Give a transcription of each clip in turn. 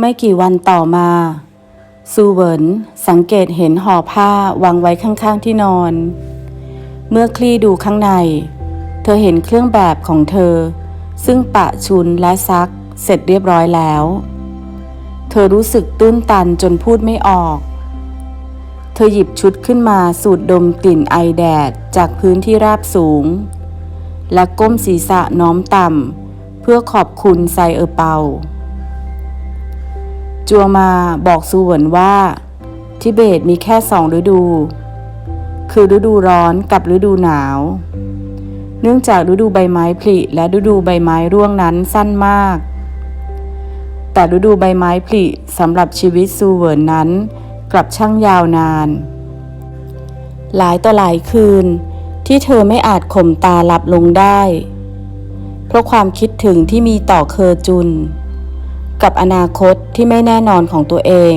ไม่กี่วันต่อมา ซูเวินสังเกตเห็นห่อผ้าวางไว้ข้างๆที่นอน เมื่อคลี่ดูข้างใน เธอเห็นเครื่องแบบของเธอ ซึ่งปะชุนและซักเสร็จเรียบร้อยแล้ว เธอรู้สึกตื้นตันจนพูดไม่ออก เธอหยิบชุดขึ้นมาสูดดมกลิ่นไอแดดจากพื้นที่ราบสูง และก้มศีรษะน้อมต่ำเพื่อขอบคุณไซเออร์เปา จัวมาบอกซูเหวินว่า ทิเบตมีแค่สองฤดู คือฤดูร้อนกับฤดูหนาว เนื่องจากฤดูใบไม้ผลิและฤดูใบไม้ร่วงนั้นสั้นมาก แต่ฤดูใบไม้ผลิสำหรับชีวิตซูเหวินนั้น กลับช่างยาวนาน หลายต่อหลายคืนที่เธอไม่อาจข่มตาหลับลงได้ เพราะความคิดถึงที่มีต่อเคอจุน กับอนาคตที่ไม่แน่นอนของตัวเอง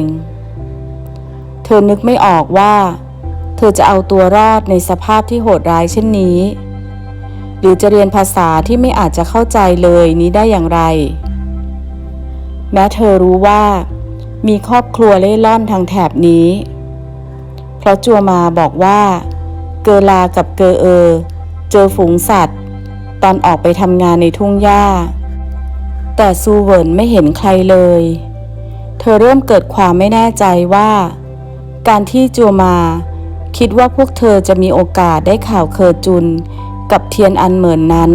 เธอนึกไม่ออกว่า เธอจะเอาตัวรอดในสภาพที่โหดร้ายเช่นนี้ หรือจะเรียนภาษาที่ไม่อาจจะเข้าใจเลยนี้ได้อย่างไร แม้เธอรู้ว่า มีครอบครัวเล่ร่อนทางแถบนี้ เพราะจัวมาบอกว่า เกอลากับเกอเออ เจอฝูงสัตว์ ตอนออกไปทำงานในทุ่งหญ้า แต่ซูเวินไม่เห็นใครเลย เธอเริ่มเกิดความไม่แน่ใจว่า การที่จัวมาคิดว่าพวกเธอจะมีโอกาสได้ข่าวเคอจุน กับเทียนอันเหมือนนั้น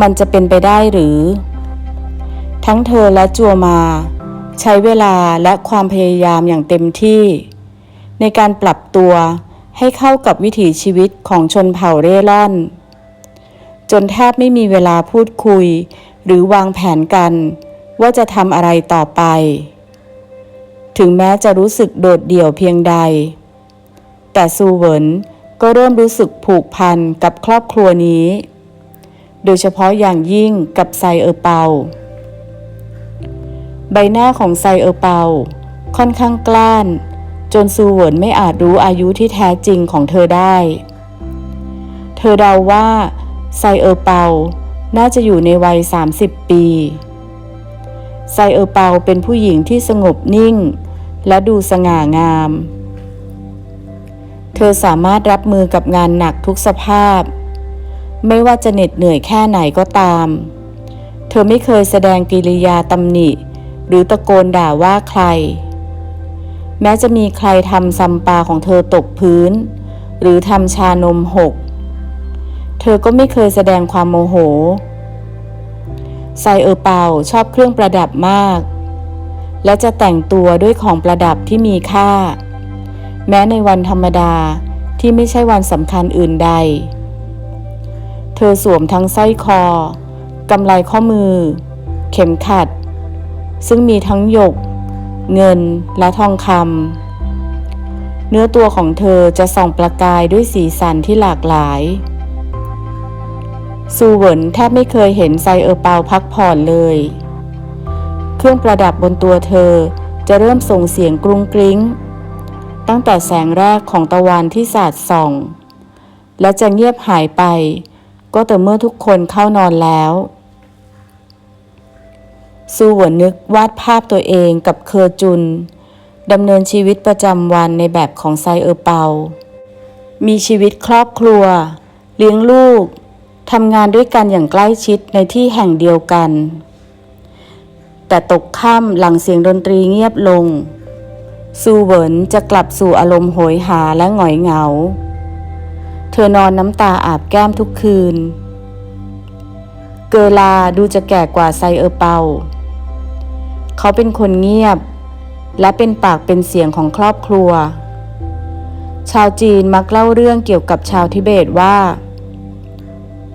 มันจะเป็นไปได้หรือ ทั้งเธอและจัวมา ใช้เวลาและความพยายามอย่างเต็มที่ ในการปรับตัวให้เข้ากับวิถีชีวิตของชนเผ่าเร่ร่อน จนแทบไม่มีเวลาพูดคุย หรือวางแผนกันว่าจะทำอะไรต่อไป ถึงแม้จะรู้สึกโดดเดี่ยวเพียงใด แต่ซูเวินก็เริ่มรู้สึกผูกพันกับครอบครัวนี้ โดยเฉพาะอย่างยิ่งกับไซเออร์เปา ใบหน้าของไซเออร์เปา ค่อนข้างกล้าน จนซูเวินไม่อาจรู้อายุที่แท้จริงของเธอได้ เธอเดาว่าไซเออร์เปา น่าจะอยู่ในวัย 30 ปีไซเออเปาเป็นผู้หญิงที่สงบนิ่ง และดูสง่างาม เธอสามารถรับมือกับงานหนักทุกสภาพ ไม่ว่าจะเหน็ดเหนื่อยแค่ไหนก็ตาม เธอไม่เคยแสดงกิริยาตำหนิ หรือตะโกนด่าว่าใคร แม้จะมีใครทำซัมปาของเธอตกพื้น หรือทำชานมหก เธอก็ไม่เคยแสดงความโมโห ไซเออเปาชอบเครื่องประดับมาก และจะแต่งตัวด้วยของประดับที่มีค่า แม้ในวันธรรมดาที่ไม่ใช่วันสำคัญอื่นใด เธอสวมทั้งสร้อยคอกำไลข้อมือ เข็มขัด ซึ่งมีทั้งหยก เงินและทองคำเนื้อตัวของเธอจะส่องประกายด้วยสีสันที่หลากหลาย ซูเหวินแทบไม่เคยเห็นไซเออเปาพักผ่อนเลย เครื่องประดับบนตัวเธอจะเริ่มส่งเสียงกรุงกริ้ง ตั้งแต่แสงแรกของตะวันที่สาดส่อง และจะเงียบหายไป ก็แต่เมื่อทุกคนเข้านอนแล้วซูเหวินนึกวาดภาพตัวเองกับเคอจุนดำเนินชีวิตประจำวันในแบบของไซเออเปา มีชีวิตครอบครัว เลี้ยงลูก ทำงานด้วยกันอย่างใกล้ชิดในที่แห่งเดียวกัน แต่ตกค่ำหลังเสียงดนตรีเงียบลง ซูเหวินจะกลับสู่อารมณ์โหยหาและหงอยเหงา เธอนอนน้ำตาอาบแก้มทุกคืน เกอลาดูจะแก่กว่าไซเออเปา เขาเป็นคนเงียบ และเป็นปากเป็นเสียงของครอบครัว ชาวจีนมักเล่าเรื่องเกี่ยวกับชาวทิเบตว่า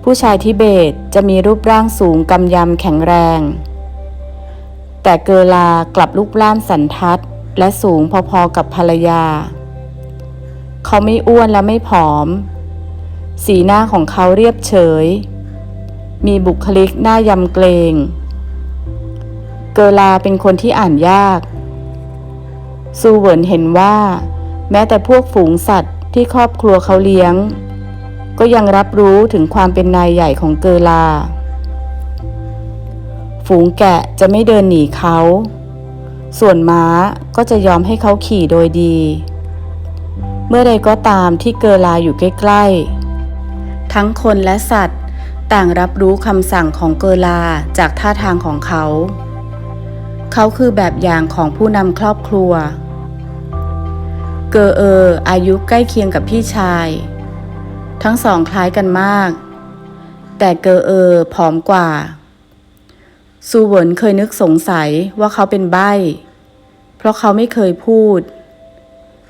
ผู้ชายทิเบตจะมีรูปร่างสูงกำยำแข็งแรง แต่เกลากลับรูปร่างสันทัดและสูงพอๆกับภรรยา เขาไม่อ้วนและไม่ผอม สีหน้าของเขาเรียบเฉย มีบุคลิกหน้ายำเกรง เกลาเป็นคนที่อ่านยาก ซูเวินเห็นว่า แม้แต่พวกฝูงสัตว์ที่ครอบครัวเขาเลี้ยง ก็ยังรับรู้ถึงความเป็นนายใหญ่ของเกลา ฝูงแกะจะไม่เดินหนีเขา ส่วนม้าก็จะยอมให้เขาขี่โดยดี เมื่อใดก็ตามที่เกลาอยู่ใกล้ๆ ทั้งคนและสัตว์ ต่างรับรู้คำสั่งของเกลาจากท่าทางของเขา เขาคือแบบอย่างของผู้นำครอบครัว เกอเอออายุใกล้เคียงกับพี่ชาย ทั้งสองคล้ายกันมาก แต่เกอเออผอมกว่า ซูเหวินเคยนึกสงสัยว่าเขาเป็นใบ้ เพราะเขาไม่เคยพูด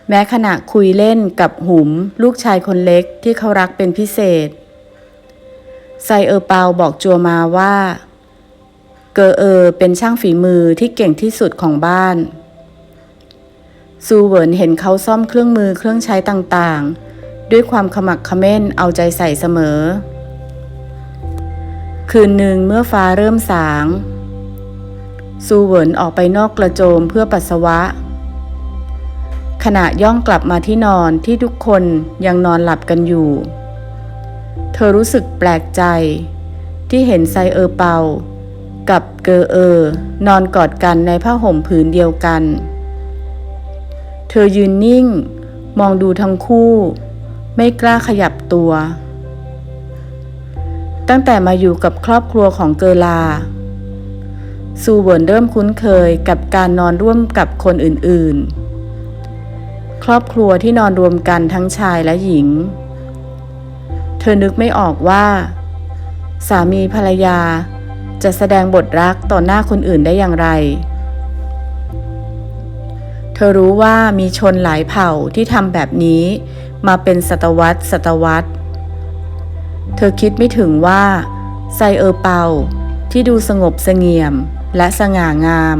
แม้ขณะคุยเล่นกับหุมลูกชายคนเล็กที่เขารักเป็นพิเศษ ไซเออเปาบอกจัวมาว่า เกอเออเป็นช่างฝีมือที่เก่งที่สุดของบ้านซูเวินเห็นเขาซ่อมเครื่องมือเครื่องใช้ต่างๆ ด้วยความขมักขม้นเอาใจใส่เสมอ คืนหนึ่งเมื่อฟ้าเริ่มสาง ซูเหวินออกไปนอกกระโจมเพื่อปัสสาวะ ขณะย่องกลับมาที่นอนที่ทุกคนยังนอนหลับกันอยู่ เธอรู้สึกแปลกใจที่เห็นไซเออเปา กับเกอเออ นอนกอดกันในผ้าห่มผืนเดียวกัน เธอยืนนิ่ง มองดูทั้งคู่ ไม่กล้าขยับตัว ตั้งแต่มาอยู่กับครอบครัวของเกอลา ซูเวิร์นเริ่มคุ้นเคยกับการนอนร่วมกับคนอื่นๆ ครอบครัวที่นอนรวมกันทั้งชายและหญิง เธอนึกไม่ออกว่า สามีภรรยาจะแสดงบทรักต่อหน้าคนอื่นได้อย่างไร เธอรู้ว่ามีชนหลายเผ่าที่ทำแบบนี้ มาเป็นศตวรรษศตวรรษ เธอคิดไม่ถึงว่าไซเออเปาที่ดูสงบเสงี่ยมและสง่างาม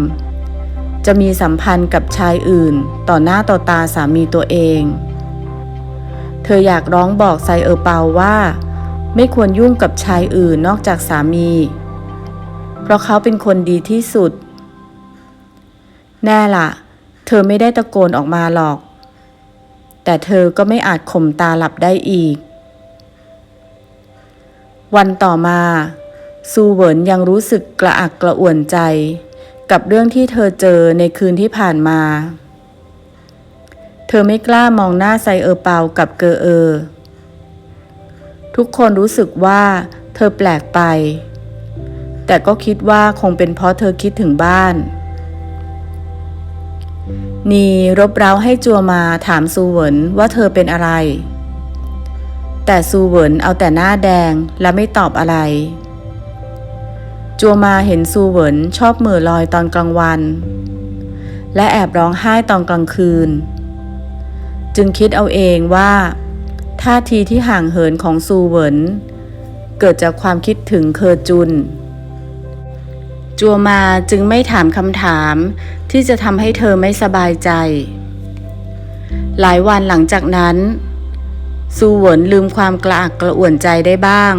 จะมีสัมพันธ์กับชายอื่นต่อหน้าต่อตาสามีตัวเอง เธออยากร้องบอกไซเออเปาว่า ไม่ควรยุ่งกับชายอื่นนอกจากสามี เพราะเขาเป็นคนดีที่สุด แน่ละ่ะ เธอไม่ได้ตะโกนออกมาหรอก แต่เธอก็ไม่อาจข่มตาหลับได้อีก วันต่อมา ซูเวินยังรู้สึกกระอักกระอ่วนใจ กับเรื่องที่เธอเจอในคืนที่ผ่านมา เธอไม่กล้ามองหน้าไซเออร์เปากับเกอเออ ทุกคนรู้สึกว่าเธอแปลกไป แต่ก็คิดว่าคงเป็นเพราะเธอคิดถึงบ้าน นีรบเร้าให้จัวมาถามซูเหวินว่าเธอเป็นอะไร แต่ซูเหวินเอาแต่หน้าแดงและไม่ตอบอะไร จัวมาเห็นซูเหวินชอบเหม่อลอยตอนกลางวัน และแอบร้องไห้ตอนกลางคืน จึงคิดเอาเองว่าท่าทีที่ห่างเหินของซูเหวินเกิดจากความคิดถึงเคอจุน จัวมาจึงไม่ถามคำถามที่จะทำให้เธอไม่สบายใจ หลายวันหลังจากนั้น ซูเหวินลืมความกระอักกระอ่วนใจได้บ้าง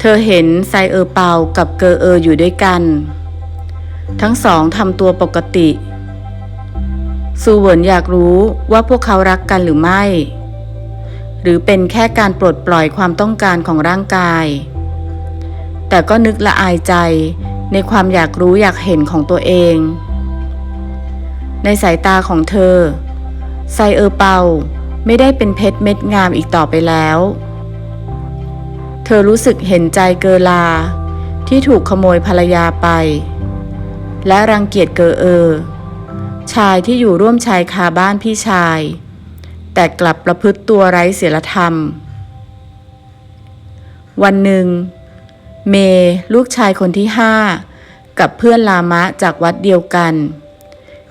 เธอเห็นไซเออเปากับเกอเอออยู่ด้วยกัน ทั้งสองทำตัวปกติ ซูเหวินอยากรู้ว่าพวกเขารักกันหรือไม่ หรือเป็นแค่การปลดปล่อยความต้องการของร่างกายแต่ก็นึกละอายใจ ในความอยากรู้อยากเห็นของตัวเอง ในสายตาของเธอ ไซเออเปาไม่ได้เป็นเพชรเม็ดงามอีกต่อไปแล้ว เธอรู้สึกเห็นใจเกอลา ที่ถูกขโมยภรรยาไป และรังเกียจเกอเออ ชายที่อยู่ร่วมชายคาบ้านพี่ชาย แต่กลับประพฤติตัวไร้ศีลธรรม วันหนึ่ง เมลูกชายคนที่ห้ากับเพื่อนลามะจากวัดเดียวกัน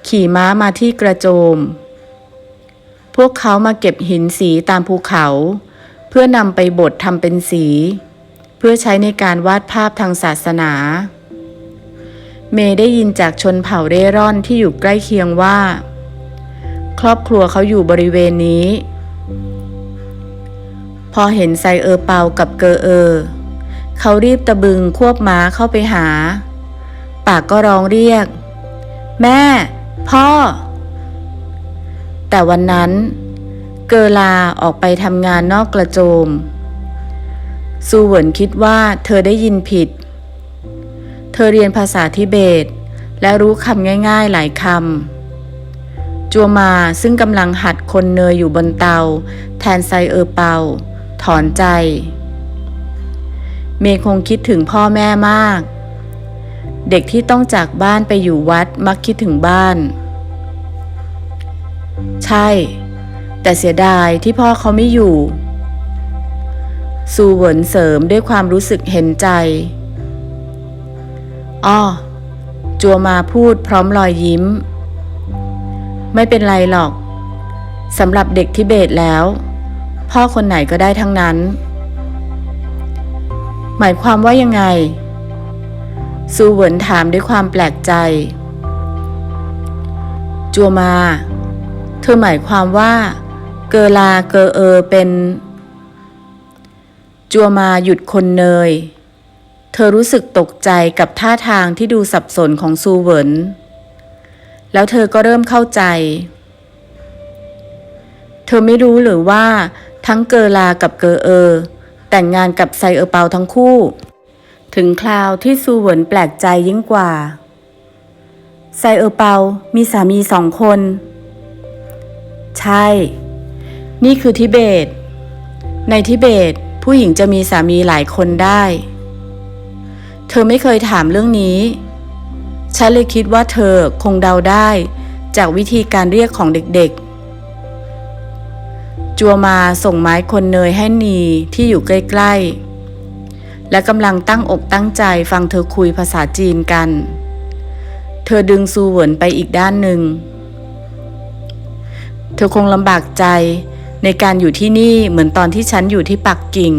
ขี่ม้ามาที่กระโจม พวกเขามาเก็บหินสีตามภูเขา เพื่อนำไปบดทำเป็นสี เพื่อใช้ในการวาดภาพทางศาสนา เมได้ยินจากชนเผ่าเร่ร่อนที่อยู่ใกล้เคียงว่า ครอบครัวเขาอยู่บริเวณนี้ พอเห็นไซเออร์เปากับเกอเออ เขารีบตะบึงควบม้าเข้าไปหา ปากก็ร้องเรียก แม่ พ่อ แต่วันนั้น เกอลาออกไปทำงานนอกกระโจม ซูเหวินคิดว่าเธอได้ยินผิด เธอเรียนภาษาทิเบต และรู้คำง่ายๆหลายคำจัวมาซึ่งกำลังหัดคนเนยอยู่บนเตา แทนไซเออเปา ถอนใจ เมย์คงคิดถึงพ่อแม่มาก เด็กที่ต้องจากบ้านไปอยู่วัดมักคิดถึงบ้าน ใช่ แต่เสียดายที่พ่อเขาไม่อยู่ซูเหวินเสริมด้วยความรู้สึกเห็นใจ อ้อ จัวมาพูดพร้อมรอยยิ้ม ไม่เป็นไรหรอก สำหรับเด็กทิเบตแล้ว พ่อคนไหนก็ได้ทั้งนั้น หมายความว่ายังไง ซูเหวินถามด้วยความแปลกใจ จัวมา เธอหมายความว่า เกอลาเกอเออเป็น จัวมาหยุดคนเนย เธอรู้สึกตกใจกับท่าทางที่ดูสับสนของซูเหวิน แล้วเธอก็เริ่มเข้าใจ เธอไม่รู้หรือว่าทั้งเกอลากับเกอเออ แต่งงานกับไซเออเปาทั้งคู่ ถึงคราวที่ซูเหวินแปลกใจยิ่งกว่า ไซเออเปามีสามีสองคน ใช่ นี่คือทิเบต ในทิเบตผู้หญิงจะมีสามีหลายคนได้ เธอไม่เคยถามเรื่องนี้ ฉันเลยคิดว่าเธอคงเดาได้ จากวิธีการเรียกของเด็กๆ จัวมาส่งไม้คนเนยให้นีที่อยู่ใกล้ๆ และกำลังตั้งอกตั้งใจฟังเธอคุยภาษาจีนกัน เธอดึงซูเหวินไปอีกด้านหนึ่ง เธอคงลำบากใจในการอยู่ที่นี่เหมือนตอนที่ฉันอยู่ที่ปักกิ่ง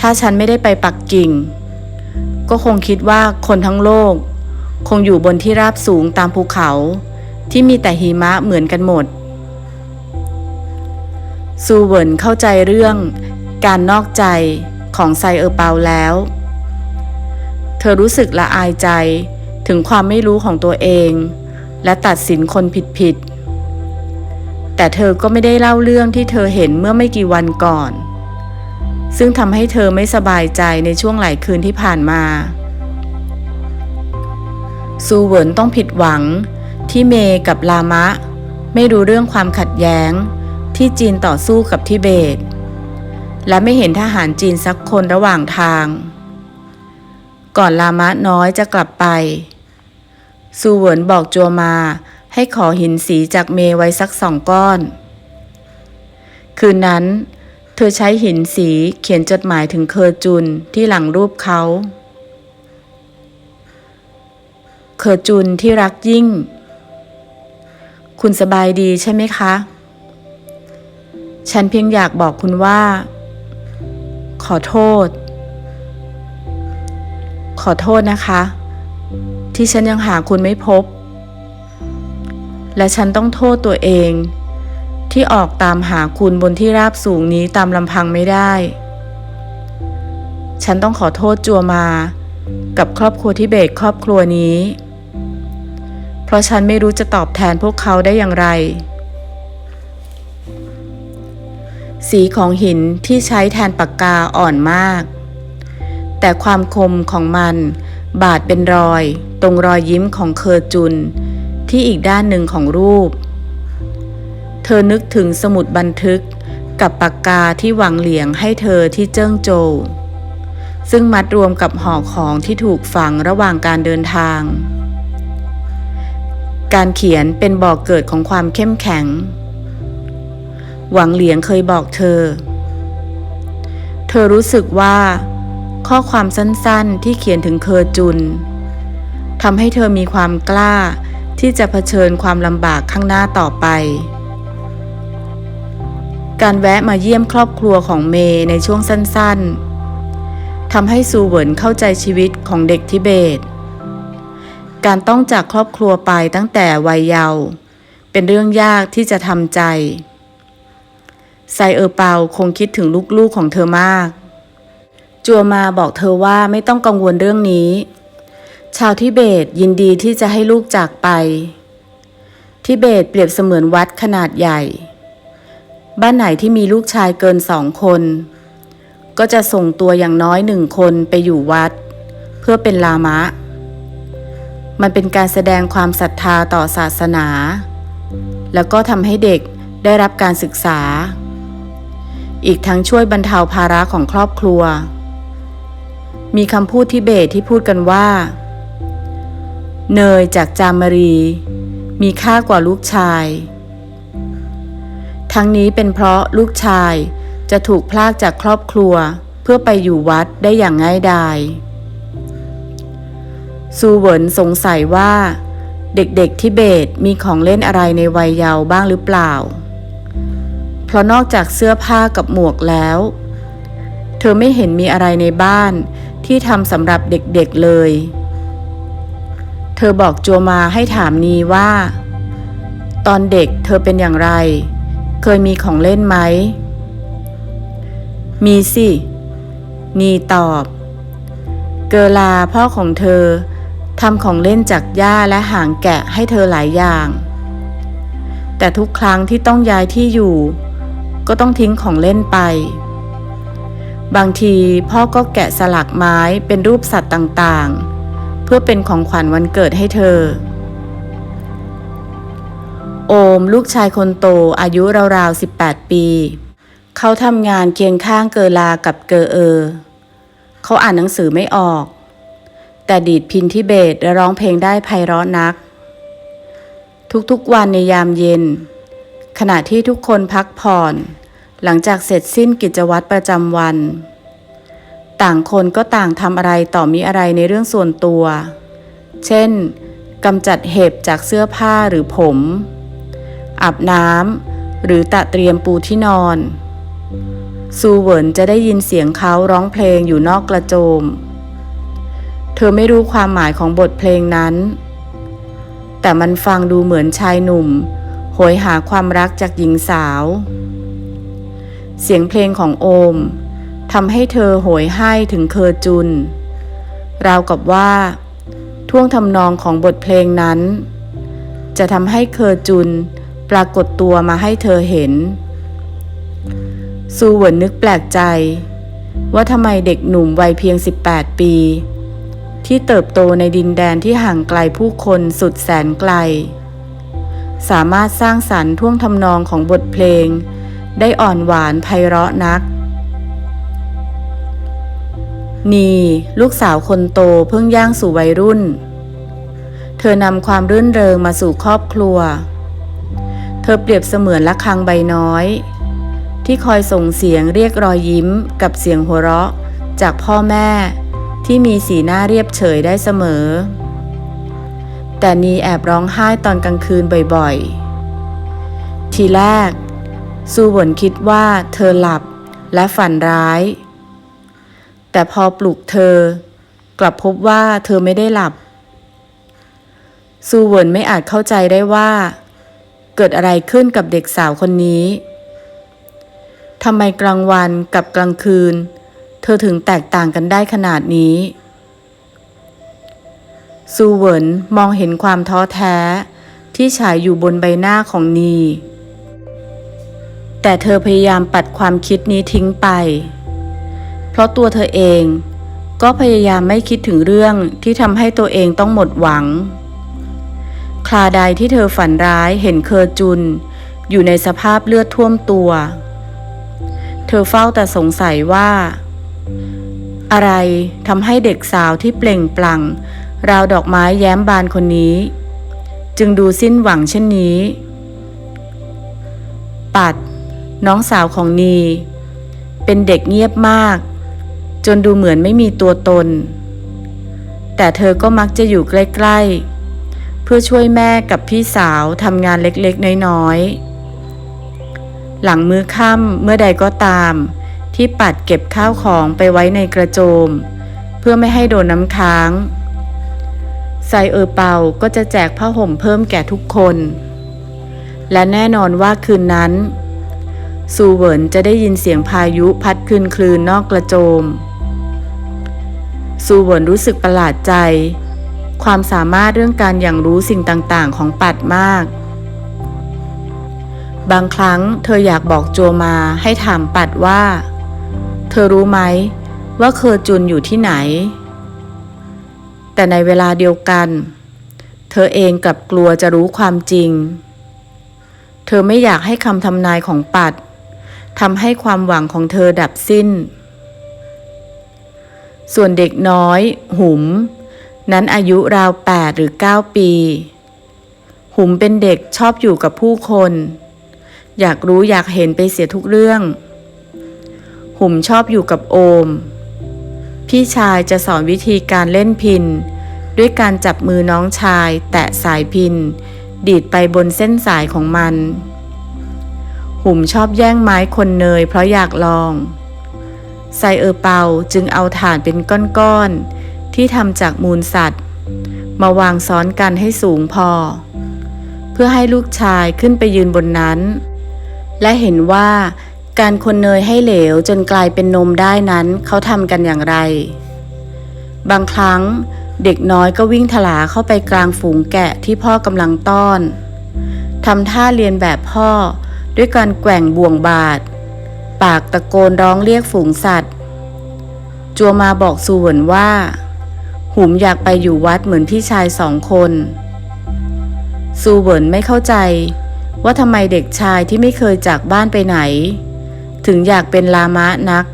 ถ้าฉันไม่ได้ไปปักกิ่ง ก็คงคิดว่าคนทั้งโลก คงอยู่บนที่ราบสูงตามภูเขา ที่มีแต่หิมะเหมือนกันหมด ซูเวินเข้าใจเรื่อง การนอกใจของไซเออร์เปาแล้ว เธอรู้สึกละอายใจถึงความไม่รู้ของตัวเอง และตัดสินคนผิดๆ แต่เธอก็ไม่ได้เล่าเรื่องที่เธอเห็นเมื่อไม่กี่วันก่อน ซึ่งทำให้เธอไม่สบายใจในช่วงหลายคืนที่ผ่านมาซูเวินต้องผิดหวังที่เมย์กับลามะ ไม่รู้เรื่องความขัดแย้ง ที่จีนต่อสู้กับทิเบต และไม่เห็นทหารจีนสักคนระหว่างทาง ก่อนลามะน้อยจะกลับไปซูเหวินบอกจัวมาให้ขอหินสีจากเมย์ไว้สักสองก้อน คืนนั้น เธอใช้หินสีเขียนจดหมายถึงเคอจุนที่หลังรูปเขา เคอจุนที่รักยิ่ง คุณสบายดีใช่ไหมคะ ฉันเพียงอยากบอกคุณว่า ขอโทษ ขอโทษนะคะ ที่ฉันยังหาคุณไม่พบ และฉันต้องโทษตัวเอง ที่ออกตามหาคุณบนที่ราบสูงนี้ตามลำพังไม่ได้ ฉันต้องขอโทษจัวมา กับครอบครัวที่เบกครอบครัวนี้ เพราะฉันไม่รู้จะตอบแทนพวกเขาได้อย่างไร สีของหินที่ใช้แทนปากกาอ่อนมาก แต่ความคมของมันบาดเป็นรอย ตรงรอยยิ้มของเคอจุน ที่อีกด้านหนึ่งของรูป เธอนึกถึงสมุดบันทึกกับปากกาที่หวังเหลียงให้เธอที่เจิ้งโจวซึ่งมัดรวมกับห่อของที่ถูกฝังระหว่างการเดินทาง การเขียนเป็นบอกเกิดของความเข้มแข็ง หวังเหลียงเคยบอกเธอ เธอรู้สึกว่า ข้อความสั้นๆที่เขียนถึงเคอจุนทำให้เธอมีความกล้าที่จะเผชิญความลำบากข้างหน้าต่อไป การแวะมาเยี่ยมครอบครัวของเมย์ในช่วงสั้นๆทำให้ซูเวินเข้าใจชีวิตของเด็กทิเบต การต้องจากครอบครัวไปตั้งแต่วัยเยาว์เป็นเรื่องยากที่จะทำใจ ไซเออร์เปาคงคิดถึงลูกๆของเธอมาก จัวมาบอกเธอว่าไม่ต้องกังวลเรื่องนี้ ชาวทิเบตยินดีที่จะให้ลูกจากไป ทิเบตเปรียบเสมือนวัดขนาดใหญ่ บ้านไหนที่มีลูกชายเกินสองคน ก็จะส่งตัวอย่างน้อยหนึ่งคนไปอยู่วัด เพื่อเป็นลามะ มันเป็นการแสดงความศรัทธาต่อศาสนา แล้วก็ทำให้เด็กได้รับการศึกษา อีกทั้งช่วยบรรเทาภาระของครอบครัว มีคำพูดที่เบตที่พูดกันว่า เนยจากจามรี มีค่ากว่าลูกชาย ทั้งนี้เป็นเพราะลูกชายจะถูกพลากจากครอบครัวเพื่อไปอยู่วัดได้อย่างง่ายดายซูเวินสงสัยว่า เด็กๆที่เบตมีของเล่นอะไรในวัยเยาว์บ้างหรือเปล่า ราะนอกจากเสื้อผ้ากับหมวกแล้ว เธอไม่เห็นมีอะไรในบ้านที่ทำสำหรับเด็กๆเลย เธอบอกจัวมาให้ถามนีว่า ตอนเด็กเธอเป็นอย่างไร เคยมีของเล่นไหม มีสิ นีตอบ เกลาพ่อของเธอทำของเล่นจากหญ้าและหางแกะให้เธอหลายอย่าง แต่ทุกครั้งที่ต้องย้ายที่อยู่ ก็ต้องทิ้งของเล่นไป บางทีพ่อก็แกะสลักไม้เป็นรูปสัตว์ต่างๆ เพื่อเป็นของขวัญวันเกิดให้เธอ โอมลูกชายคนโตอายุราวๆ 18 ปี เขาทำงานเคียงข้างเกอลากับเกอเออ เขาอ่านหนังสือไม่ออก แต่ดีดพินทิเบตและร้องเพลงได้ไพเราะนัก ทุกๆวันในยามเย็น ขณะที่ทุกคนพักผ่อน หลังจากเสร็จสิ้นกิจวัตรประจำวัน ต่างคนก็ต่างทำอะไรต่อมีอะไรในเรื่องส่วนตัว เช่นกำจัดเห็บจากเสื้อผ้าหรือผม อาบน้ำหรือตะเตรียมปูที่นอน ซูเวินจะได้ยินเสียงเขาร้องเพลงอยู่นอกกระโจม เธอไม่รู้ความหมายของบทเพลงนั้น แต่มันฟังดูเหมือนชายหนุ่ม โหยหาความรักจากหญิงสาว เสียงเพลงของโอมทำให้เธอโหยให้ถึงเคอจุน ราวกับว่า ท่วงทำนองของบทเพลงนั้น จะทำให้เคอจุนปรากฏตัวมาให้เธอเห็น ซูเหวินนึกแปลกใจ ว่าทำไมเด็กหนุ่มวัยเพียง 18 ปี ที่เติบโตในดินแดนที่ห่างไกลผู้คนสุดแสนไกล สามารถสร้างสรรค์ท่วงทำนองของบทเพลง ได้อ่อนหวานไพเราะนัก นีลูกสาวคนโตเพิ่งย่างสู่วัยรุ่น เธอนำความรื่นเริงมาสู่ครอบครัว เธอเปรียบเสมือนละคังใบน้อย ที่คอยส่งเสียงเรียกรอยยิ้มกับเสียงหัวเราะ จากพ่อแม่ที่มีสีหน้าเรียบเฉยได้เสมอ แต่นีแอบร้องไห้ตอนกลางคืนบ่อยๆ ทีแรก ซูหวนคิดว่าเธอหลับและฝันร้าย แต่พอปลุกเธอ กลับพบว่าเธอไม่ได้หลับ ซูหวนไม่อาจเข้าใจได้ว่า เกิดอะไรขึ้นกับเด็กสาวคนนี้ทำไมกลางวันกับกลางคืน เธอถึงแตกต่างกันได้ขนาดนี้ ซูเวินมองเห็นความท้อแท้ ที่ฉายอยู่บนใบหน้าของนี แต่เธอพยายามปัดความคิดนี้ทิ้งไป เพราะตัวเธอเองก็พยายามไม่คิดถึงเรื่องที่ทำให้ตัวเองต้องหมดหวัง คลาใดที่เธอฝันร้ายเห็นเคอจุน อยู่ในสภาพเลือดท่วมตัว เธอเฝ้าแต่สงสัยว่า อะไรทำให้เด็กสาวที่เปล่งปลั่ง ราวดอกไม้แย้มบานคนนี้ จึงดูสิ้นหวังเช่นนี้ ปัด น้องสาวของนี เป็นเด็กเงียบมาก จนดูเหมือนไม่มีตัวตน แต่เธอก็มักจะอยู่ใกล้ ๆ เพื่อช่วยแม่กับพี่สาวทำงานเล็กๆ น้อยๆ หลังมื้อค่ำเมื่อใดก็ตาม ที่ปัดเก็บข้าวของไปไว้ในกระโจม เพื่อไม่ให้โดนน้ำค้าง ซเออเปาก็จะแจกผ้าห่มเพิ่มแก่ทุกคน และแน่นอนว่าคืนนั้น ซูเวินจะได้ยินเสียงพายุพัดคลืนคลืนนอกกระโจม ซูเวินรู้สึกประหลาดใจ ความสามารถเรื่องการอย่างรู้สิ่งต่างๆ ของปัดมาก บางครั้งเธออยากบอกโจมาให้ถามปัดว่า เธอรู้ไหมว่าเคอจุนอยู่ที่ไหน แต่ในเวลาเดียวกัน เธอเองกลับกลัวจะรู้ความจริง เธอไม่อยากให้คำทำนายของปัดทำให้ความหวังของเธอดับสิ้น ส่วนเด็กน้อย หุม นั้นอายุราวแปดหรือเก้าปี หุมเป็นเด็กชอบอยู่กับผู้คน อยากรู้อยากเห็นไปเสียทุกเรื่อง หุมชอบอยู่กับโอม พี่ชายจะสอนวิธีการเล่นพิน ด้วยการจับมือน้องชาย แตะสายพิน ดีดไปบนเส้นสายของมัน หุ่มชอบแย่งไม้คนเนยเพราะอยากลองไซเออเปาจึงเอาถ่านเป็นก้อนๆ ที่ทำจากมูลสัตว์ มาวางซ้อนกันให้สูงพอ เพื่อให้ลูกชายขึ้นไปยืนบนนั้น และเห็นว่า การคนเนยให้เหลวจนกลายเป็นนมได้นั้นเขาทำกันอย่างไร บางครั้งเด็กน้อยก็วิ่งถลาเข้าไปกลางฝูงแกะที่พ่อกำลังต้อนทำท่าเรียนแบบพ่อด้วยการแกว่งบ่วงบาดปากตะโกนร้องเรียกฝูงสัตว์ จัวมาบอกซูวนว่า หุมอยากไปอยู่วัดเหมือนพี่ชายสองคนซูเวินไม่เข้าใจว่าทำไมเด็กชายที่ไม่เคยจากบ้านไปไหน ถึงอยากเป็นลามะนัก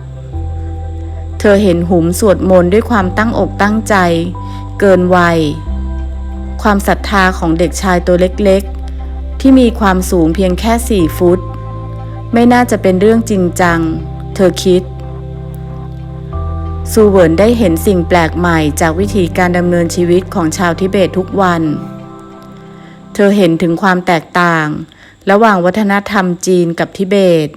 เธอเห็นหุมสวดมนต์ด้วยความตั้งอกตั้งใจ เกินวัย ความศรัทธาของเด็กชายตัวเล็กๆ ที่มีความสูงเพียงแค่สี่ฟุต ไม่น่าจะเป็นเรื่องจริงจัง เธอคิดซูเวินได้เห็นสิ่งแปลกใหม่จากวิธีการดำเนินชีวิตของชาวทิเบตทุกวัน เธอเห็นถึงความแตกต่าง ระหว่างวัฒนธรรมจีนกับทิเบต